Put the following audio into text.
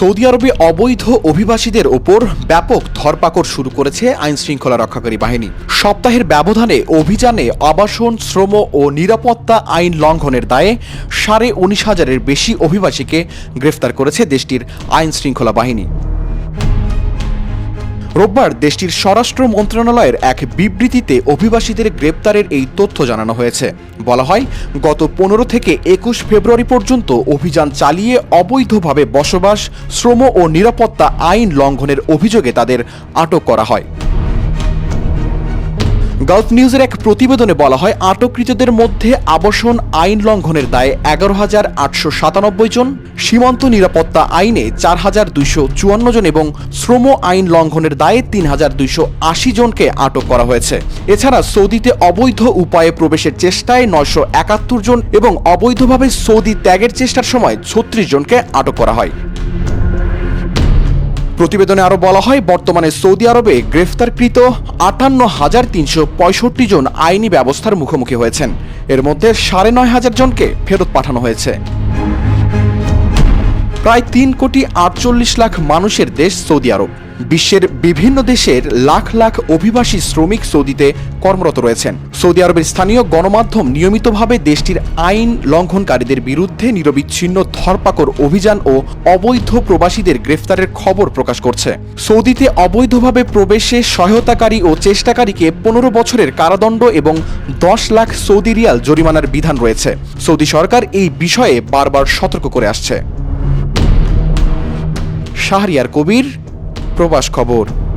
Saudi আরবে অবৈধ অভিবাসীদের ওপর ব্যাপক ধরপাকড় শুরু করেছে আইন শৃঙ্খলা রক্ষাকারী বাহিনী। সপ্তাহের ব্যবধানে অভিযানে আবাসন, শ্রম ও নিরাপত্তা আইন লঙ্ঘনের দায়ে সাড়ে উনিশ হাজারের বেশি অভিবাসীকে গ্রেফতার করেছে দেশটির আইন শৃঙ্খলা বাহিনী। রোববার দেশটির স্বরাষ্ট্র মন্ত্রণালয়ের এক বিবৃতিতে অভিবাসীদের গ্রেপ্তারের এই তথ্য জানানো হয়েছে। বলা হয়, গত পনেরো থেকে একুশ ফেব্রুয়ারি পর্যন্ত অভিযান চালিয়ে অবৈধভাবে বসবাস, শ্রম ও নিরাপত্তা আইন লঙ্ঘনের অভিযোগে তাদের আটক করা হয়। গালফ নিউজের এক প্রতিবেদনে বলা হয়, আটককৃতদের মধ্যে আবাসন আইন লঙ্ঘনের দায়ে এগারো হাজার আটশো সাতানব্বই জন, সীমান্ত নিরাপত্তা আইনে চার হাজার দুইশো চুয়ান্ন জন এবং শ্রম আইন লঙ্ঘনের দায়ে তিন হাজার দুইশো আশি জনকে আটক করা হয়েছে। এছাড়া সৌদিতে অবৈধ উপায়ে প্রবেশের চেষ্টায় নয়শো একাত্তর জন এবং অবৈধভাবে সৌদি ত্যাগের চেষ্টার সময় ছত্রিশ জনকে আটক করা হয়। প্রতিবেদনে আরও বলা হয়, বর্তমানে সৌদি আরবে গ্রেফতারকৃত আটান্ন হাজার তিনশো পঁয়ষট্টি জন আইনি ব্যবস্থার মুখোমুখি হয়েছেন। এর মধ্যে সাড়ে নয় হাজার জনকে ফেরত পাঠানো হয়েছে। প্রায় তিন কোটি আটচল্লিশ লাখ মানুষের দেশ সৌদি আরব। বিশ্বের বিভিন্ন দেশের লাখ লাখ অভিবাসী শ্রমিক সৌদিতে কর্মরত রয়েছেন। সৌদি আরবের স্থানীয় গণমাধ্যম নিয়মিতভাবে দেশটির আইন লঙ্ঘনকারীদের বিরুদ্ধে নিরবিচ্ছিন্ন ধরপাকড় অভিযান ও অবৈধ প্রবাসীদের গ্রেফতারের খবর প্রকাশ করছে। সৌদিতে অবৈধভাবে প্রবেশে সহায়তাকারী ও চেষ্টাকারীকে পনেরো বছরের কারাদণ্ড এবং দশ লাখ সৌদি রিয়াল জরিমানার বিধান রয়েছে। সৌদি সরকার এই বিষয়ে বারবার সতর্ক করে আসছে। শাহরিয়ার কবির প্রবাস খবর।